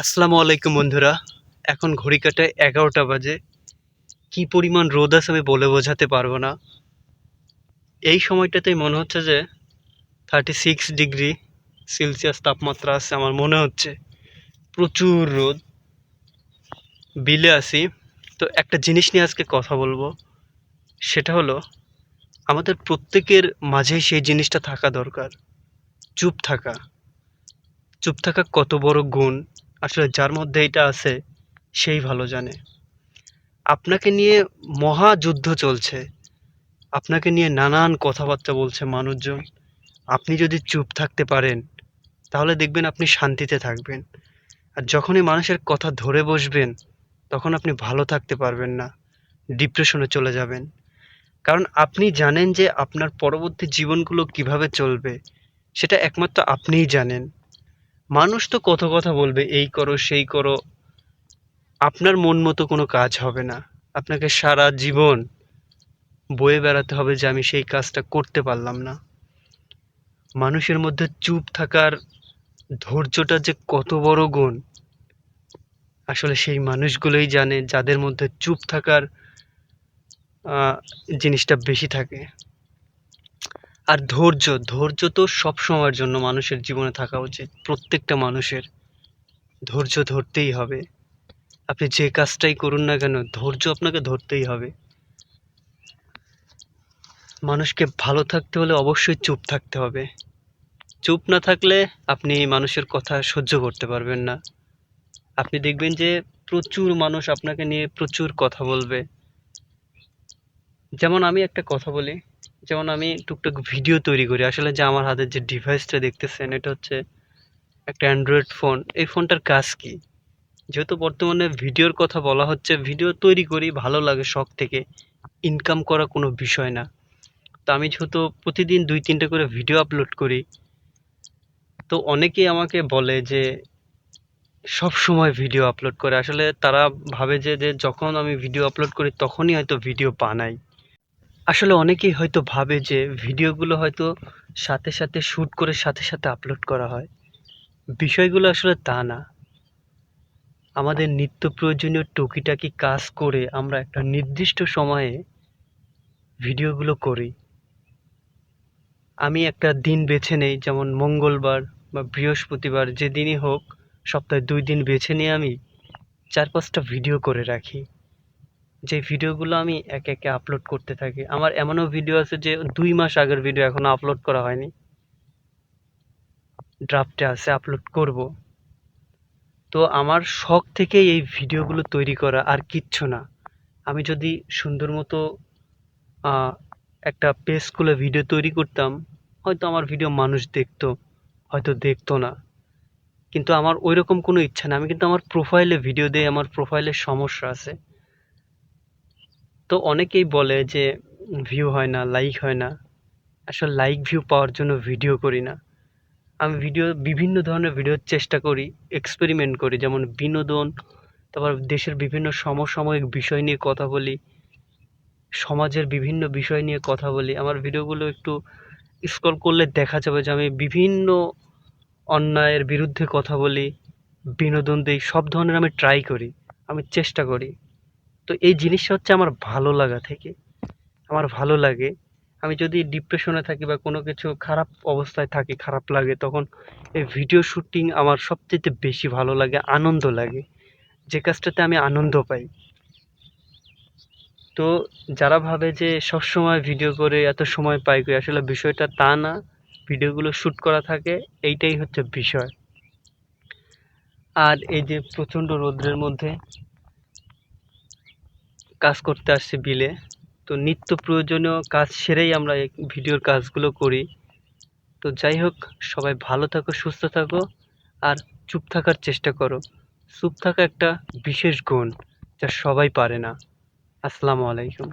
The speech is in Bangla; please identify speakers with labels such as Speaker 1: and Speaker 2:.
Speaker 1: আসসালামু আলাইকুম বন্ধুরা। এখন ঘড়ি কাটায় এগারোটা বাজে। কি পরিমাণ রোদ আছে আমি বলে বোঝাতে পারব না। এই সময়টাতেই মনে হচ্ছে যে থার্টি সিক্স ডিগ্রি সেলসিয়াস তাপমাত্রা আছে আমার মনে হচ্ছে। প্রচুর রোদ। বিলে আসি তো একটা জিনিস নিয়ে আজকে কথা বলব। সেটা হলো, আমাদের প্রত্যেকের মাঝেই সেই জিনিসটা থাকা দরকার। চুপ থাকা। চুপ থাকা কত বড় গুণ। আসলে যার মধ্যে এটা আছে, সেই ভালো জানে। আপনাকে নিয়ে মহাযুদ্ধ চলছে। আপনাকে নিয়ে নানান কথাবার্তা বলছে মানুষজন। আপনি যদি চুপ থাকতে পারেন, তাহলে দেখবেন আপনি শান্তিতে থাকবেন। আর যখনই মানুষের কথা ধরে বসবেন, তখন আপনি ভালো থাকতে পারবেন না, ডিপ্রেশনে চলে যাবেন। কারণ আপনি জানেন যে আপনার পরবর্তী জীবনগুলো কীভাবে চলবে, সেটা একমাত্র আপনিই জানেন। মানুষ তো কত কথা বলবে, এই করো, সেই করো। আপনার মন মতো কোনো কাজ হবে না। আপনাকে সারা জীবন বয়ে বেড়াতে হবে যে আমি সেই কাজটা করতে পারলাম না। মানুষের মধ্যে চুপ থাকার ধৈর্যটা যে কত বড় গুণ, আসলে সেই মানুষগুলোই জানে যাদের মধ্যে চুপ থাকার জিনিসটা বেশি থাকে। আর ধৈর্য ধৈর্য তো সব সময়ের জন্য মানুষের জীবনে থাকা উচিত, প্রত্যেকটা মানুষের। ধৈর্য ধরতেই হবে। আপনি যে কাজটাই করুন না কেন, ধৈর্য আপনাকে ধরতেই হবে। মানুষকে ভালো থাকতে হলে অবশ্যই চুপ থাকতে হবে। চুপ না থাকলে আপনি মানুষের কথা সহ্য করতে পারবেন না। আপনি দেখবেন যে প্রচুর মানুষ আপনাকে নিয়ে প্রচুর কথা বলবে। যেমন আমি একটা কথা বলি যেমন আমি টুকটাক ভিডিও তৈরি করি। আসলে যে আমার হাতের যে ডিভাইসটা দেখতেছেন, এটা হচ্ছে একটা অ্যান্ড্রয়েড ফোন এই ফোনটার কাজ কী? যেহেতু বর্তমানে ভিডিওর কথা বলা হচ্ছে ভিডিও তৈরি করি, ভালো লাগে শখ থেকে। ইনকাম করা কোনো বিষয় না। তো আমি যেহেতু প্রতিদিন দুই, তিনটে করে ভিডিও আপলোড করি, তো অনেকেই আমাকে বলে যে সব সময় ভিডিও আপলোড করে। আসলে তারা ভাবে যে যে যখন আমি ভিডিও আপলোড করি, তখনই হয়তো ভিডিও বানাই। আসলে অনেকেই হয়তো ভাবে যে ভিডিওগুলো হয়তো সাথে সাথে শ্যুট করে সাথে সাথে আপলোড করা হয়। বিষয়গুলো আসলে তা না। আমাদের নিত্য প্রয়োজনীয় টুকিটাকি কাজ করে আমরা একটা নির্দিষ্ট সময়ে ভিডিওগুলো করি। আমি একটা দিন বেছে নেই, যেমন মঙ্গলবার বা বৃহস্পতিবার, যেদিনই হোক, সপ্তাহে দুই দিন বেছে নিয়ে আমি চার পাঁচটা ভিডিও করে রাখি। যে ভিডিওগুলো আমি একে একে আপলোড করতে থাকি। আমার এমনও ভিডিও আছে যে দুই মাস আগের ভিডিও এখনও আপলোড করা হয়নি। ড্রাফটে আছে আপলোড করব। তো আমার শখ থেকেই এই ভিডিওগুলো তৈরি করা আর কিচ্ছু না। আমি যদি সুন্দর মতো একটা পেজ খুলে ভিডিও তৈরি করতাম, হয়তো আমার ভিডিও মানুষ দেখতো, হয়তো দেখতো না। কিন্তু আমার ওইরকম কোনো ইচ্ছা না। আমি কিন্তু আমার প্রোফাইলে ভিডিও দিয়ে আমার প্রোফাইলে সমস্যা আছে। তো অনেকেই বলে যে, ভিউ হয় না লাইক হয় না। আসলে লাইক ভিউ পাওয়ার জন্য ভিডিও করি না। আমি ভিডিও বিভিন্ন ধরনের ভিডিওর চেষ্টা করি এক্সপেরিমেন্ট করি, যেমন বিনোদন, তারপর দেশের বিভিন্ন সমসাময়িক বিষয় নিয়ে কথা বলি, সমাজের বিভিন্ন বিষয় নিয়ে কথা বলি। আমার ভিডিওগুলো একটু স্ক্রল করলে দেখা যাবে যে, আমি বিভিন্ন অন্যায়ের বিরুদ্ধে কথা বলি, বিনোদন দিই, সব ধরনের আমি ট্রাই করি, আমি চেষ্টা করি। তো এই জিনিসটা হচ্ছে আমার ভালো লাগা থেকে। আমার ভালো লাগে। আমি যদি ডিপ্রেশনে থাকি বা কোনো কিছু খারাপ অবস্থায় থাকি, খারাপ লাগে, তখন এই ভিডিও শুটিং আমার সবচেয়ে বেশি ভালো লাগে, আনন্দ লাগে। যে কাজটাতে আমি আনন্দ পাই। তো যারা ভাবে যে সব সময় ভিডিও করে, এত সময় পাই কই, আসলে বিষয়টা তা না। ভিডিওগুলো শ্যুট করা থাকে, এইটাই হচ্ছে বিষয়। আর এই যে প্রচণ্ড রৌদ্রের মধ্যে কাজ করতে আসছি বিলে। তো নিত্য প্রয়োজনীয় কাজ সেরেই আমরা এই ভিডিওর কাজগুলো করি। তো যাই হোক, সবাই ভালো থাকো, সুস্থ থাকো আর চুপ থাকার চেষ্টা করো। চুপ থাকা একটা বিশেষ গুণ যা সবাই পারে না। আসসালামু আলাইকুম।